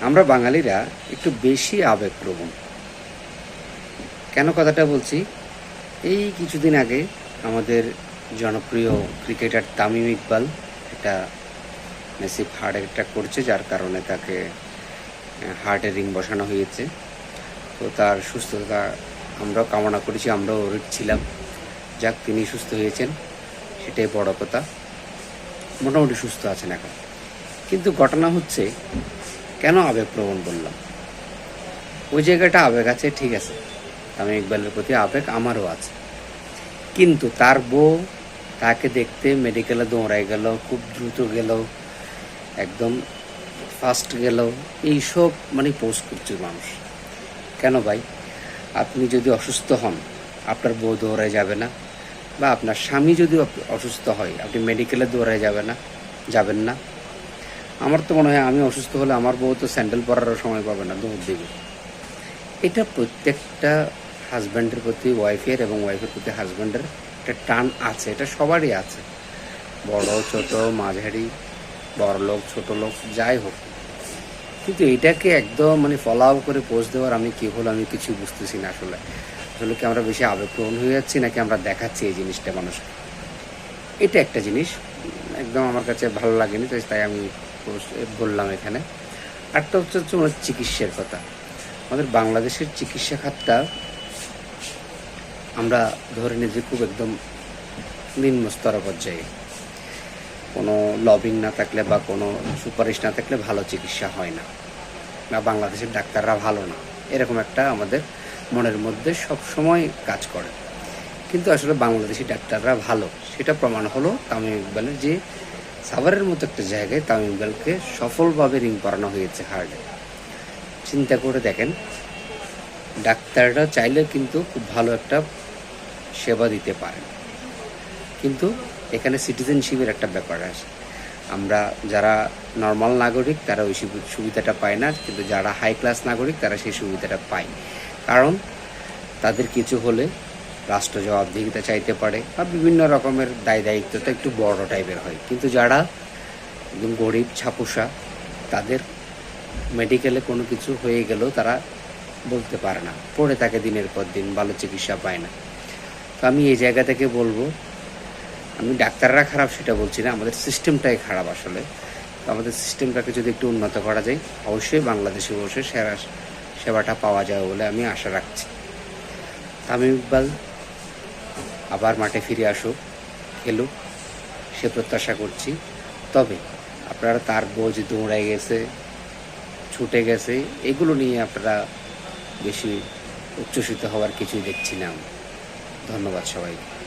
আমরা বাঙালিরা একটু বেশি আবেগপ্রবণ। কেন কথাটা বলছি? এই কিছুদিন আগে আমাদের জনপ্রিয় ক্রিকেটার তামিম ইকবাল একটা মেসিভ হার্ট অ্যাটাক করছে, যার কারণে তাকে হার্টে রিং বসানো হয়েছে। তো তার সুস্থতা আমরাও কামনা করেছি, আমরাও ছিলাম। যাক, তিনি সুস্থ হয়েছেন, সেটাই বড় কথা। মোটামুটি সুস্থ আছেন এখন। কিন্তু ঘটনা হচ্ছে কেন আবেগ আবেগপ্রবণ বললাম? ওই জায়গাটা আবেগ আছে, ঠিক আছে। আমি ইকবালের প্রতি আবেগ আমারও আছে। কিন্তু তার বউ তাকে দেখতে মেডিকেলে দৌড়াই গেল, খুব দ্রুত গেল, একদম ফাস্ট গেল, এইসব মানে পোস্ট করছে মানুষ। কেন ভাই? আপনি যদি অসুস্থ হন, আপনার বউ দৌড়ায় যাবে না, বা আপনার স্বামী যদি অসুস্থ হয়, আপনি মেডিকেলে দৌড়ায় যাবে না, যাবেন না। আমার তো মনে হয় আমি অসুস্থ হলে আমার বউ তো স্যান্ডেল পরারও সময় পাবে না দৌড় দেবে। এটা প্রত্যেকটা হাজব্যান্ডের প্রতি, ওয়াইফের এবং ওয়াইফের প্রতি হাজব্যান্ডের একটা টান আছে, এটা সবারই আছে। বড়, ছোট, মাঝারি, বড় লোক, ছোট লোক, যাই হোক। কিন্তু এটাকে একদম মানে ফলো করে পোস্ট দেওয়ার আমি কী হলো আমি কিছু বুঝতেছি না আসলে। আসলে কি আমরা বেশি আবেগপ্রবণ হয়ে যাচ্ছি নাকি আমরা দেখাচ্ছি এই জিনিসটা মানুষকে? এটা একটা জিনিস, একদম আমার কাছে ভালো লাগেনি তাই আমি বললাম এখানে। একটা হচ্ছে হচ্ছে চিকিৎসার কথা। আমাদের বাংলাদেশের চিকিৎসা খাতটা আমরা ধরে নিই যে খুব একদম নিম্ন স্তর পর্যায়ে। কোনো লবিং না থাকলে বা কোনো সুপারিশ না থাকলে ভালো চিকিৎসা হয় না। বা বাংলাদেশের ডাক্তাররা ভালো না। এরকম একটা আমাদের মনের মধ্যে সব সময় কাজ করে। কিন্তু আসলে বাংলাদেশি ডাক্তাররা ভালো। সেটা প্রমাণ হলো তামিম ইকবালের যে সাভারের মতো একটা জায়গায় তামিম ইকবালকে সফলভাবে রিং করানো হয়েছে হার্টে চিন্তা করে দেখেন, ডাক্তাররা চাইলে কিন্তু খুব ভালো একটা সেবা দিতে পারেন। কিন্তু এখানে সিটিজেনশিপের একটা ব্যাপার আছে। আমরা যারা নর্মাল নাগরিক, তারা ওই সুবিধাটা পায় না, কিন্তু যারা হাই ক্লাস নাগরিক, তারা সেই সুবিধাটা পায়। কারণ তাদের কিছু হলে রাষ্ট্র জবাবদিহিতা চাইতে পারে বা বিভিন্ন রকমের দায় দায়িত্বটা একটু বড় টাইপের হয়। কিন্তু যারা একদম গরিব ছাপুসা তাদের মেডিকেলে কোনো কিছু হয়ে গেলেও তারা বলতে পারে না। পড়ে থাকে দিনের পর দিন, ভালো চিকিৎসা পায় না। তো আমি এই জায়গা থেকে বলব, আমি ডাক্তাররা খারাপ সেটা বলছি না, আমাদের সিস্টেমটাই খারাপ আসলে। তো আমাদের সিস্টেমটাকে যদি একটু উন্নত করা যায়, অবশ্যই বাংলাদেশে বসে সেরা সেবাটা পাওয়া যাবে বলে আমি আশা রাখছি। তামিম ইকবাল আবার মাঠে ফিরে আসুক, খেলুক, সে প্রত্যাশা করছি। তবে আপনারা তার বোঝ দৌড়ায় গেছে, ছুটে গেছে, এগুলো নিয়ে আপনারা বেশি উচ্ছ্বসিত হওয়ার কিছুই দেখছি না ধন্যবাদ সবাইকে।